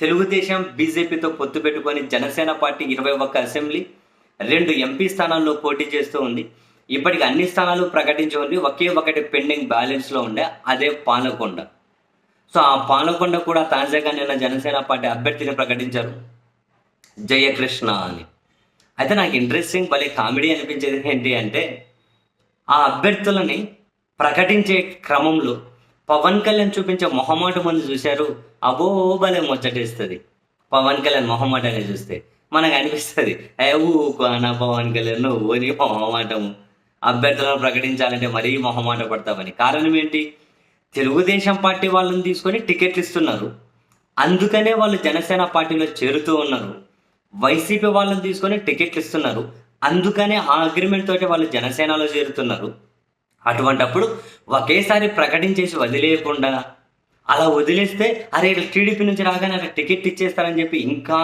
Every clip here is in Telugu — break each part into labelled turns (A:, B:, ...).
A: తెలుగుదేశం బీజేపీతో పొత్తు పెట్టుకొని జనసేన పార్టీ ఇరవై ఒక్క అసెంబ్లీ రెండు ఎంపీ స్థానాల్లో పోటీ చేస్తూ ఉంది. ఇప్పటికి అన్ని స్థానాలు ప్రకటించి ఉంది ఒకే ఒకటి పెండింగ్ బ్యాలెన్స్లో ఉండే అదే పాలకొండ. సో ఆ పాలకొండ కూడా తాజాగా నిన్న జనసేన పార్టీ అభ్యర్థిని ప్రకటించారు. జయకృష్ణ అని. అయితే నాకు ఇంట్రెస్టింగ్ భలే కామెడీ అనిపించేది ఏంటి అంటే ఆ అభ్యర్థులని ప్రకటించే క్రమంలో పవన్ కళ్యాణ్ చూపించే మొహమాట ముందు చూశారు. అబో భలే ముచ్చటేస్తుంది. పవన్ కళ్యాణ్ మొహమాట అనేది చూస్తే మనకు అనిపిస్తుంది ఏ ఊకోనా పవన్ కళ్యాణ్ ఓని మొహమాటము అభ్యర్థులను ప్రకటించాలంటే మరీ మొహమాట పడతామని. కారణం ఏంటి? తెలుగుదేశం పార్టీ వాళ్ళని తీసుకొని టికెట్లు ఇస్తున్నారు. అందుకనే వాళ్ళు జనసేన పార్టీలో చేరుతూ ఉన్నారు. వైసీపీ వాళ్ళని తీసుకొని టికెట్లు ఇస్తున్నారు. అందుకనే ఆ అగ్రిమెంట్ తోటి వాళ్ళు జనసేనలో చేరుతున్నారు. అటువంటప్పుడు ఒకేసారి ప్రకటించేసి వదిలేయకుండా అలా వదిలేస్తే అరే టీడీపీ నుంచి రాగానే అక్కడ టికెట్ ఇచ్చేస్తారని చెప్పి ఇంకా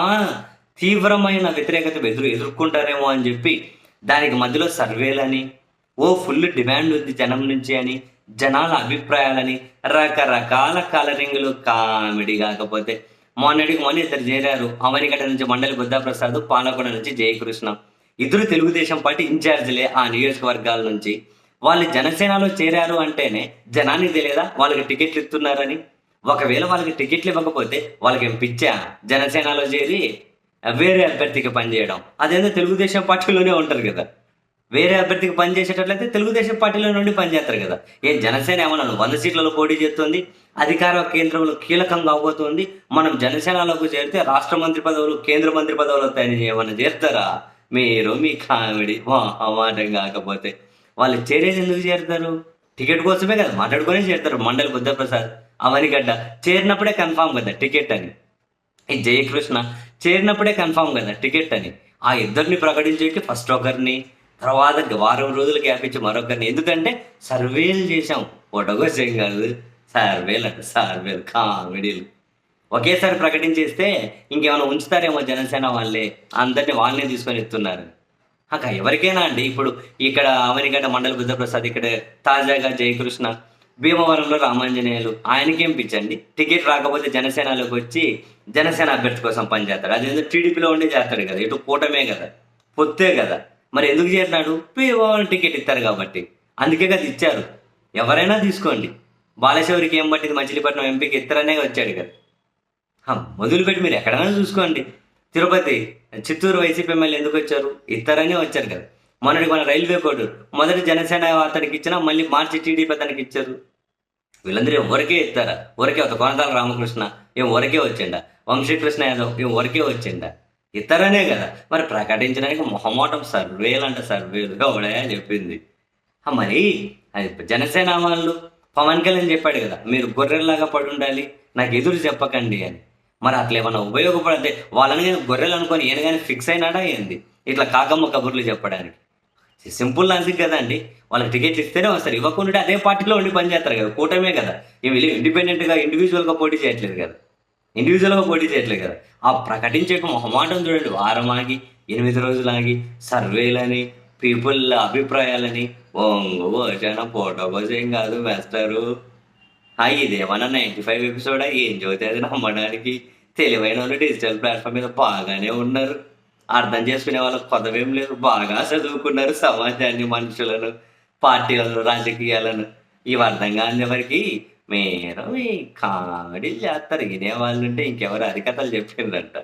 A: తీవ్రమైన వ్యతిరేకత ఎదురు ఎదుర్కొంటారేమో అని చెప్పి దానికి మధ్యలో సర్వేలని ఓ ఫుల్ డిమాండ్ ఉంది జనం నుంచి అని జనాల అభిప్రాయాలని రకరకాల కలరింగ్లు కామెడీ కాకపోతే. మొన్నటికి మొన్న ఇద్దరు చేరారు. అమెరికట నుంచి మండలి బుద్ధప్రసాద్ పాలకొండ నుంచి జయకృష్ణ. ఇద్దరు తెలుగుదేశం పార్టీ ఇన్ఛార్జీలే ఆ నియోజకవర్గాల నుంచి. వాళ్ళు జనసేనలో చేరారు అంటేనే జనానికి తెలియదా? వాళ్ళకి టికెట్లు ఇస్తున్నారని. ఒకవేళ వాళ్ళకి టికెట్లు ఇవ్వకపోతే వాళ్ళకి ఏం పిచ్చా? జనసేనలో చేరి వేరే అభ్యర్థికి పనిచేయడం అదేందో తెలుగుదేశం పార్టీలోనే ఉంటారు కదా. వేరే అభ్యర్థికి పనిచేసేటట్లయితే తెలుగుదేశం పార్టీలో నుండి పనిచేస్తారు కదా. ఏం జనసేన ఏమన్నా వంద సీట్లలో పోటీ చేస్తుంది. అధికార కేంద్రంలో కీలకంగా అవబోతుంది. మనం జనసేనలోకి చేరితే రాష్ట్ర మంత్రి పదవులు కేంద్ర మంత్రి పదవులు వస్తాయని ఏమన్నా చేస్తారా? మీరు మీ కామెడీ. మాట కాకపోతే. వాళ్ళు చేరేసి ఎందుకు చేరుతారు? టికెట్ కోసమే కదా మాట్లాడుకునే చేరుతారు మండలి బుద్ధప్రసాద్ అవనిగడ్డ. చేరినప్పుడే కన్ఫామ్ కదా టికెట్ అని. ఈ జయకృష్ణ చేరినప్పుడే కన్ఫామ్ కదా టికెట్ అని. ఆ ఇద్దరిని ప్రకటించేకి ఫస్ట్ ఒకరిని తర్వాత వారం రోజులు గ్యాప్ ఇచ్చి మరొకరిని. ఎందుకంటే సర్వేలు చేసాం ఫోటోకోసం కాదు. సర్వేలు అంట సర్వేలు కామెడీలు ఒకేసారి ప్రకటించేస్తే ఇంకేమైనా ఉంచుతారేమో జనసేన వాళ్ళే. అందరినీ వాళ్ళనే తీసుకొని ఎత్తున్నారు. అక్క ఎవరికైనా అండి ఇప్పుడు ఇక్కడ అవనిగడ్డ మండల బుద్ధప్రసాద్ ఇక్కడ తాజాగా జయకృష్ణ భీమవరంలో రామాంజనేయులు ఆయనకేం పిచ్చండి? టికెట్ రాకపోతే జనసేనలోకి వచ్చి జనసేన అభ్యర్థి కోసం పనిచేస్తాడు. అదేంటో టీడీపీలో ఉండే చేస్తాడు కదా ఇటు కూటమే కదా పొత్తే కదా. మరి ఎందుకు చేరినాడు భీమవరం టికెట్ ఇస్తారు కాబట్టి. అందుకే కదా ఇచ్చారు. ఎవరైనా తీసుకోండి. బాలశౌరికి ఏం పట్టింది? మచిలీపట్నం ఎంపీకి ఇస్తారనే వచ్చాడు కదా. హ, మొదలుపెట్టి మీరు ఎక్కడైనా చూసుకోండి. తిరుపతి చిత్తూరు వైసీపీ ఎమ్మెల్యే ఎందుకు వచ్చారు? ఇద్దరనే వచ్చారు కదా. మొన్నటి మన రైల్వే కోడ్ మొదటి జనసేన అతనికి ఇచ్చినా మళ్ళీ మార్చి టీడీపీ అతనికి ఇచ్చారు. వీళ్ళందరూ ఎవరికే ఇస్తారా? ఊరికే ఒక కొనతాల రామకృష్ణ. ఏం ఊరికే వచ్చిండ వంశీకృష్ణ యాదవ్ ఏం ఊరికే వచ్చిండ ఇతరనే కదా. మరి ప్రకటించడానికి మొహమోటం సర్వేలు అంట సర్వేలు ఎవడే చెప్పింది మరి అది జనసేన వాళ్ళు పవన్ కళ్యాణ్ చెప్పాడు కదా మీరు గొర్రెల్లాగా పడి ఉండాలి నాకు ఎదురు చెప్పకండి అని. మరి అట్లా ఏమన్నా ఉపయోగపడితే వాళ్ళని కానీ గొర్రెలు అనుకొని ఈయన కానీ ఫిక్స్ అయినాడా ఏంది? ఇట్లా కాకమ్మ కబుర్లు చెప్పడానికి. సింపుల్ లాజిక్ కదండి వాళ్ళకి టికెట్ ఇస్తేనే వస్తారు. ఇవ్వకుండా అదే పార్టీలో ఉండి పనిచేస్తారు కదా. కూటమే కదా. వీళ్ళు ఇండిపెండెంట్గా ఇండివిజువల్గా పోటీ చేయట్లేదు కదా. ఇండివిజువల్గా పోటీ చేయట్లేదు కదా. ఆ ప్రకటించే మొహమాటం చూడండి. వారం ఆగి ఎనిమిది రోజులు ఆగి సర్వేలని పీపుల్ అభిప్రాయాలని ఓ వచ్చాన ఫోటో కోసం కాదు వేస్తారు ఇదేమన్నా నైంటీ ఫైవ్ ఎపిసోడా ఏం జ్యోతి అది నమ్మడానికి తెలివైన వాళ్ళు డిజిటల్ ప్లాట్ఫామ్ మీద బాగానే ఉన్నారు. అర్థం చేసుకునే వాళ్ళకి కొత్తవేం లేదు. బాగా చదువుకున్నారు సమాజాన్ని మనుషులను పార్టీలను రాజకీయాలను. ఇవి అర్థం కాని వరకు మీరు ఈ కామెడీలు చేస్తారు. వినే వాళ్ళు ఉంటే ఇంకెవరు హరికథలు చెప్పిండ్రంట.